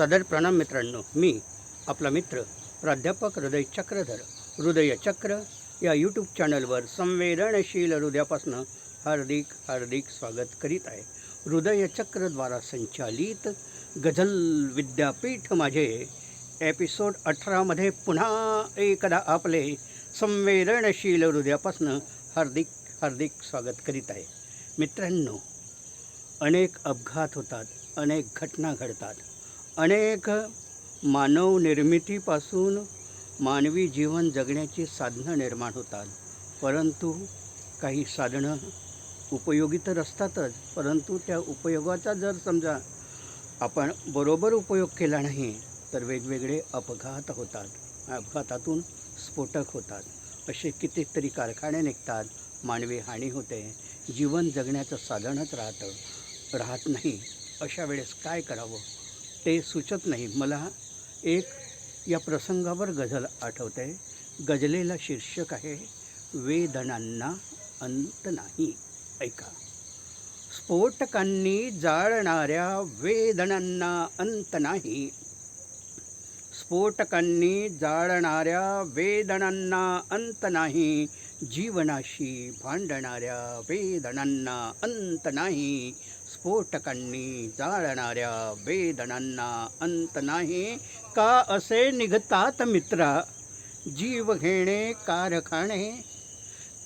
सदर प्रणाम मित्रांनो मी आपला मित्र प्राध्यापक हृदय चक्रधर. हृदय चक्र या यूट्यूब चॅनलवर संवेदनशील हृदयापासून हार्दिक हार्दिक स्वागत करीत आहे. हृदय चक्रद्वारा संचालित गझल विद्यापीठ माझे एपिसोड अठरामध्ये पुन्हा एकदा आपले संवेदनशील हृदयापासून हार्दिक हार्दिक स्वागत करीत आहे. मित्रांनो अनेक अपघात होतात अनेक घटना घडतात. अनेक मानव निर्मितीपासून मानवी जीवन जगण्याची साधनं निर्माण होतात. परंतु काही साधनं उपयोगी तर असतातच परंतु त्या उपयोगाचा जर समजा आपण बरोबर उपयोग केला नाही तर वेगवेगळे अपघात होतात. अपघातातून स्फोटक होतात. असे कितीतरी कारखाने निघतात. मानवी हानी होते. जीवन जगण्याचं साधनच राहतं. राहत नाही. अशा वेळेस काय करावं? ते सुचत नाही. मला एक या प्रसंगावर गझल आठवते. गजलेला शीर्षक आहे वेदनांना अंत नाही. ऐका. स्फोटकांनी जाळणाऱ्या वेदनांना अंत नाही. स्फोटकांनी जाळणाऱ्या वेदनांना अंत नाही. जीवनाशी भांडणाऱ्या वेदनांना अंत नाही. स्फोटकांनी जाळणाऱ्या वेदनांना अंत नाही. का असे निघतात मित्रा? जीव घेणे कारखाणे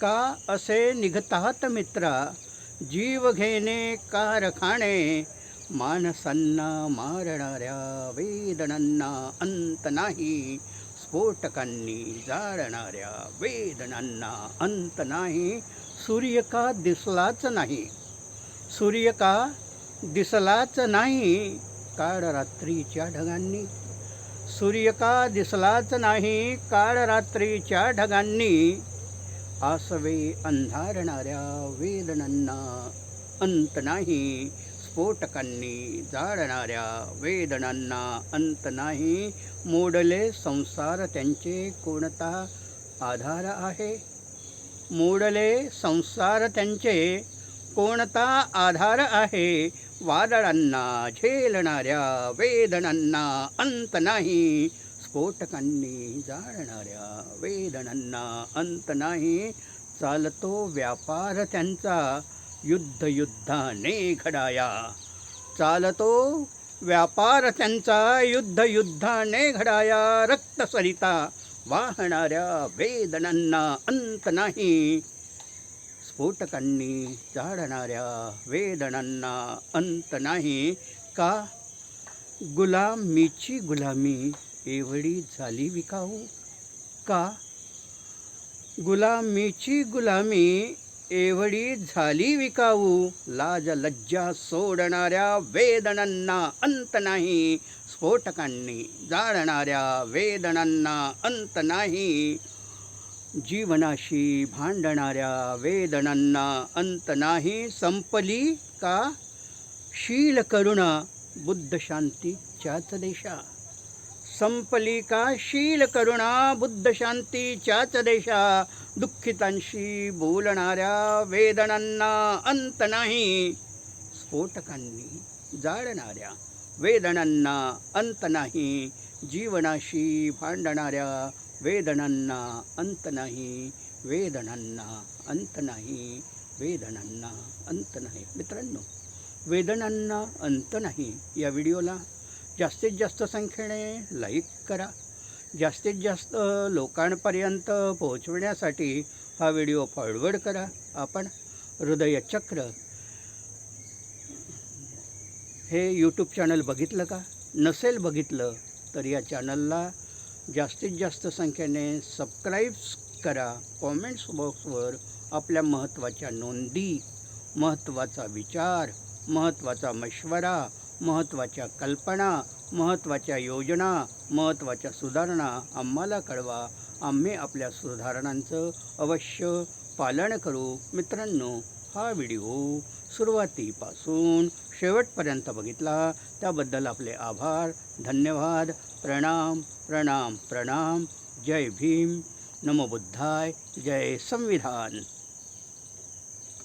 का असे निघतात मित्रा? जीव घेणे कारखाणे माणसांना मारणाऱ्या वेदनांना अंत नाही. स्फोटकांनी जाळणाऱ्या वेदनांना अंत नाही. सूर्य का दिसलाच नाही? सूर्य का दिसलाच नाही काळ रात्रीच्या ढगांनी? सूर्य का दिसलाच नाही काळ रात्रीच्या ढगांनी? आसवे अंधारणाऱ्या वेदनांना अंत नाही स्फोटकांनी जाळणाऱ्या वेदनांना अंत नाही. मोडले संसार त्यांचे कोणता आधार आहे? मोडले संसार त्यांचे कोणता आधार आहे? वादळांना झेलणाऱ्या वेदनांना अंत नाही. स्फोटकांनी जाळणाऱ्या वेदनांना अंत नाही. चालतो व्यापार त्यांचा युद्ध युद्धाने घडाया. चालतो व्यापार त्यांचा युद्ध युद्धाने घडाया. रक्त सरिता वाहणाऱ्या वेदनांना अंत नाही. स्फोटकांनी जाळणाऱ्या वेदनांना अंत नाही. का? गुलामीची गुलामी एवढी झाली विकाऊ? का? गुलामीची गुलामी एवढी झाली विकाऊ? लाज लज्जा सोडणाऱ्या वेदनांना अंत नाही. स्फोटकांनी जाळणाऱ्या वेदनांना अंत नाही. जीवनाशी भांडणाऱ्या वेदनांना अंत नाही संपली का? शील करुणा बुद्ध शांतीच्याच देशा. संपली का? शील करुणा बुद्ध शांतीच्याच देशा. दुःखितांशी बोलणाऱ्या वेदनांना अंत नाही स्फोटकांनी जाळणाऱ्या वेदनांना अंत नाही जीवनाशी भांडणाऱ्या वेदनांना अंत नाही वेदनांना अंत नाही वेदनांना अंत नाही. मित्रांनो वेदनांना अंत नाही या व्हिडिओला जास्तीत जास्त संख्येने लाईक करा. जास्तीत जास्त लोकांपर्यंत पोहोचवण्यासाठी हा व्हिडिओ फॉरवर्ड करा. आपण हृदयचक्र हे यूट्यूब चॅनल बघितलं का? नसेल बघितलं तर या चॅनलला जास्तीत जास्त संख्येने सबस्क्राईब्स करा. कॉमेंट्स बॉक्सवर आपल्या महत्त्वाच्या नोंदी महत्त्वाचा विचार महत्त्वाचा मशवरा महत्त्वाच्या कल्पना महत्त्वाच्या योजना महत्त्वाच्या सुधारणा आम्हाला कळवा. आम्ही आपल्या सुधारणांचं अवश्य पालन करू. मित्रांनो हा व्हिडिओ सुरुवातीपासून शेवटपर्यंत बघितला. त्याबद्दल आपले आभार धन्यवाद. प्रणाम प्रणाम प्रणाम. जय भीम. नमो बुद्धाय. जय संविधान.